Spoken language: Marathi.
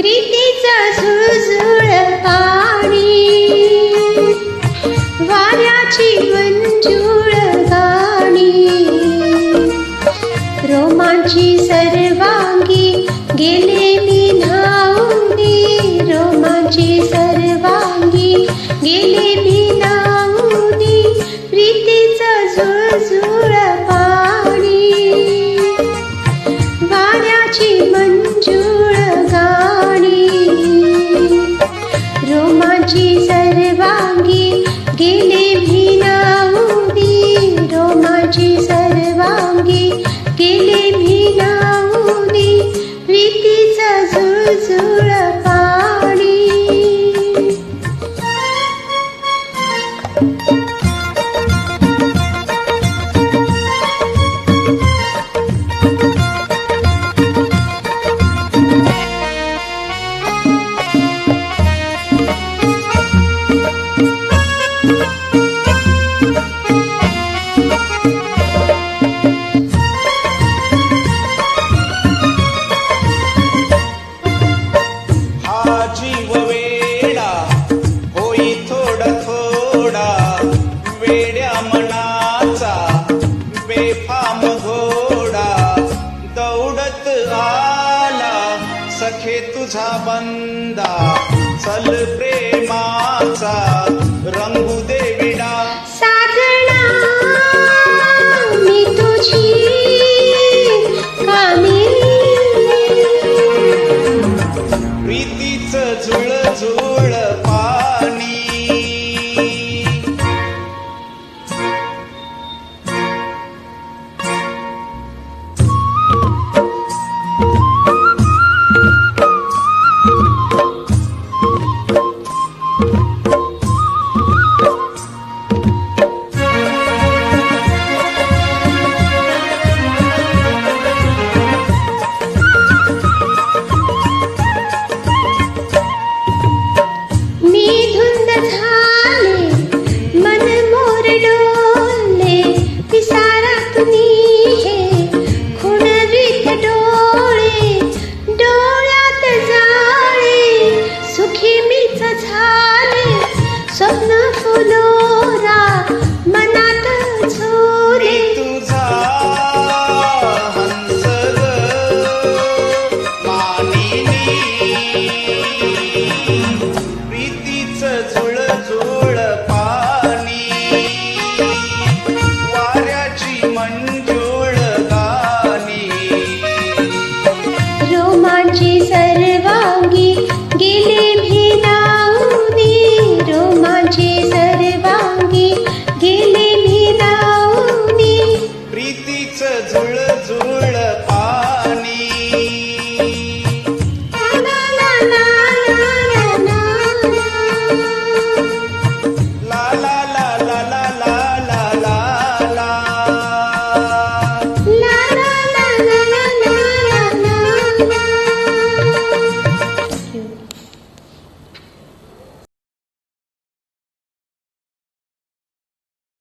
प्रीतीचं सुळसुळ पाणी. वाऱ्याची It's a मनाचा बेफाम घोडा दौडत आला सखे तुझा बंदा चल प्रेमाचा रंगू दे विडा. प्रीतीच जुळ